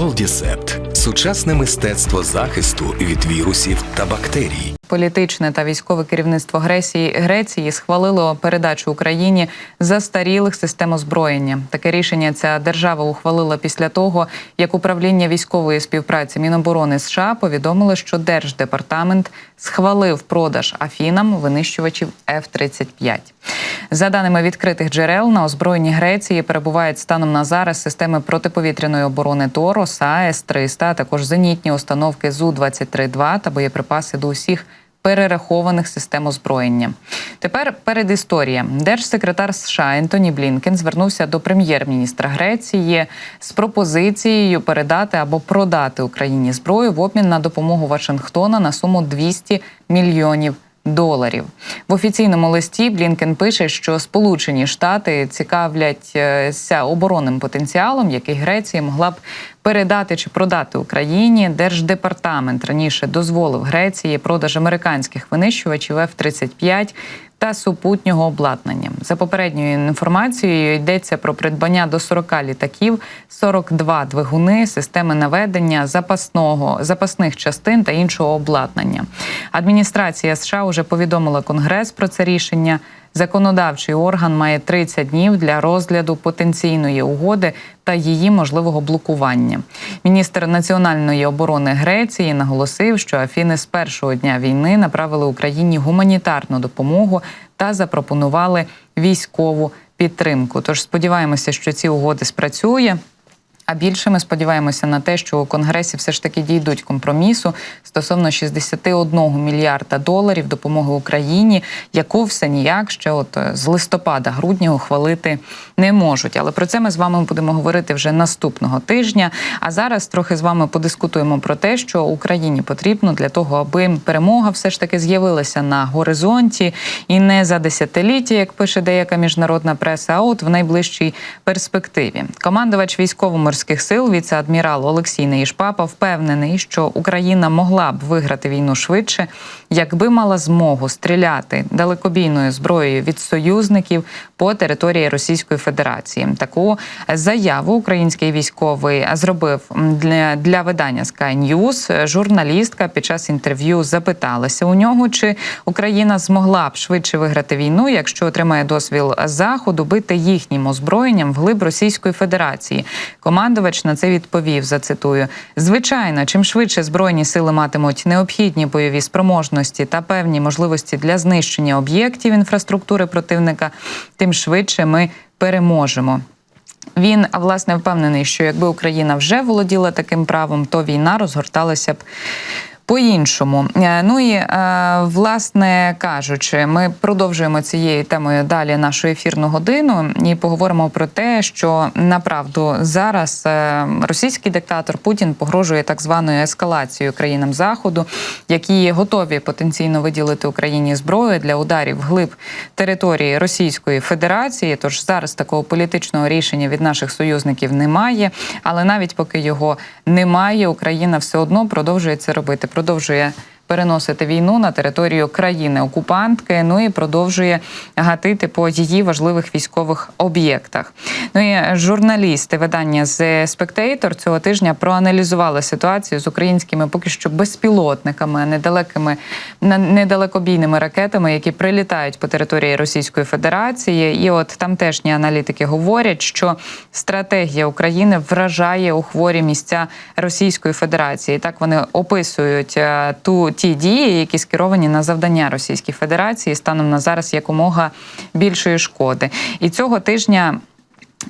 Колдісепт сучасне мистецтво захисту від вірусів та бактерій. Політичне та військове керівництво Греції Греції схвалило передачу Україні застарілих систем озброєння. Таке рішення ця держава ухвалила після того, як управління військової співпраці Міноборони США повідомило, що держдепартамент схвалив продаж Афінам винищувачів F-35. За даними відкритих джерел, на озброєнні Греції перебувають станом на зараз системи протиповітряної оборони ТОР, ОСА, С-300, а також зенітні установки Зу-23-2 та боєприпаси до усіх перерахованих систем озброєння. Тепер передісторія. Держсекретар США Ентоні Блінкен звернувся до прем'єр-міністра Греції з пропозицією передати або продати Україні зброю в обмін на допомогу Вашингтона на суму 200 мільйонів. Доларів в офіційному листі Блінкен пише, що Сполучені Штати цікавляться оборонним потенціалом, який Греція могла б передати чи продати Україні. Держдепартамент раніше дозволив Греції продаж американських винищувачів F-35 та супутнього обладнання. За попередньою інформацією йдеться про придбання до 40 літаків, 42 двигуни, системи наведення, запасного запасних частин та іншого обладнання. Адміністрація США вже повідомила Конгрес про це рішення. Законодавчий орган має 30 днів для розгляду потенційної угоди та її можливого блокування. Міністр національної оборони Греції наголосив, що Афіни з першого дня війни направили Україні гуманітарну допомогу та запропонували військову підтримку. Тож сподіваємося, що ці угоди спрацює. А більше ми сподіваємося на те, що у конгресі все ж таки дійдуть компромісу стосовно 61 мільярда доларів допомоги Україні, яку все ніяк ще от е, з листопада-грудня ухвалити не можуть. Але про це ми з вами будемо говорити вже наступного тижня. А зараз трохи з вами подискутуємо про те, що Україні потрібно для того, аби перемога все ж таки з'явилася на горизонті і не за десятиліття, як пише деяка міжнародна преса, а от в найближчій перспективі. Командувач військово-морських сил, віце-адмірал Олексій Неїшпапа, впевнений, що Україна могла б виграти війну швидше, якби мала змогу стріляти далекобійною зброєю від союзників по території Російської Федерації. Таку заяву український військовий зробив для, видання Sky News. Журналістка під час інтерв'ю запиталася у нього, чи Україна змогла б швидше виграти війну, якщо отримає дозвіл заходу бити їхнім озброєнням вглиб Російської Федерації. Командувач на це відповів. Зацитую: звичайно, чим швидше збройні сили матимуть необхідні бойові спроможності та певні можливості для знищення об'єктів інфраструктури противника, тим швидше ми переможемо. Він власне впевнений, що якби Україна вже володіла таким правом, то війна розгорталася б. По-іншому, Е, ну і е, власне кажучи, ми продовжуємо цією темою далі нашу ефірну годину і поговоримо про те, що направду зараз е, російський диктатор Путін погрожує так званою ескалацією країнам заходу, які готові потенційно виділити Україні зброю для ударів глиб території Російської Федерації. Тож зараз такого політичного рішення від наших союзників немає. Але навіть поки його немає, Україна все одно продовжує це робити. Продовжує переносити війну на територію країни-окупантки. Ну і продовжує гатити по її важливих військових об'єктах. Ну і журналісти видання The Spectator цього тижня проаналізували ситуацію з українськими поки що безпілотниками, недалекими недалекобійними ракетами, які прилітають по території Російської Федерації. І от тамтешні аналітики говорять, що стратегія України вражає у хворі місця Російської Федерації. Так вони описують е, ту ті дії, які скеровані на завдання Російської Федерації станом на зараз якомога більшої шкоди. І цього тижня.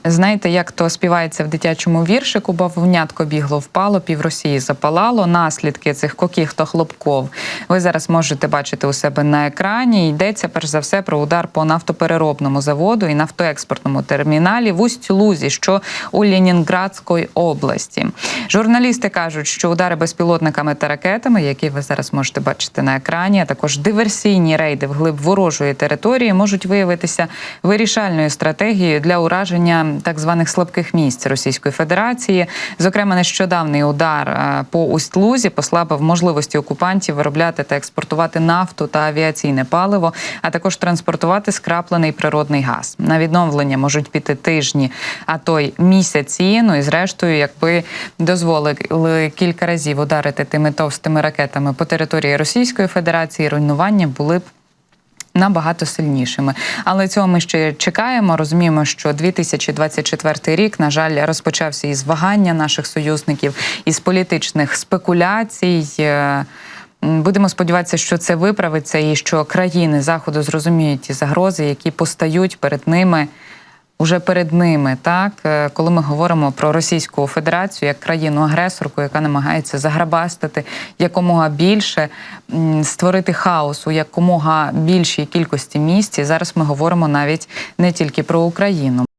Знаєте, як то співається в дитячому віршику, бавовнятко бігло впало, пів Росії запалало. Наслідки цих кокіх та хлопков ви зараз можете бачити у себе на екрані. Йдеться перш за все про удар по нафтопереробному заводу і нафтоекспортному терміналі в Усть-Лузі, що у Ленінградської області. Журналісти кажуть, що удари безпілотниками та ракетами, які ви зараз можете бачити на екрані, а також диверсійні рейди вглиб ворожої території, можуть виявитися вирішальною стратегією для ураження так званих слабких місць Російської Федерації. Зокрема, нещодавний удар е, по Усть-Лузі послабив можливості окупантів виробляти та експортувати нафту та авіаційне паливо, а також транспортувати скраплений природний газ. На відновлення можуть піти тижні, а то й місяці. Ну і зрештою, якби дозволили кілька разів ударити тими товстими ракетами по території Російської Федерації, руйнування були б. Набагато сильнішими, але цього ми ще чекаємо. Розуміємо, що 2024 рік, на жаль, розпочався із вагання наших союзників, із політичних спекуляцій. Е, Будемо сподіватися, що це виправиться, і що країни заходу зрозуміють ті загрози, які постають перед ними. Уже перед ними, так Е, коли ми говоримо про Російську Федерацію як країну-агресорку, яка намагається заграбастити якомога більше, створити хаос у якомога більшій кількості місць. І зараз ми говоримо навіть не тільки про Україну.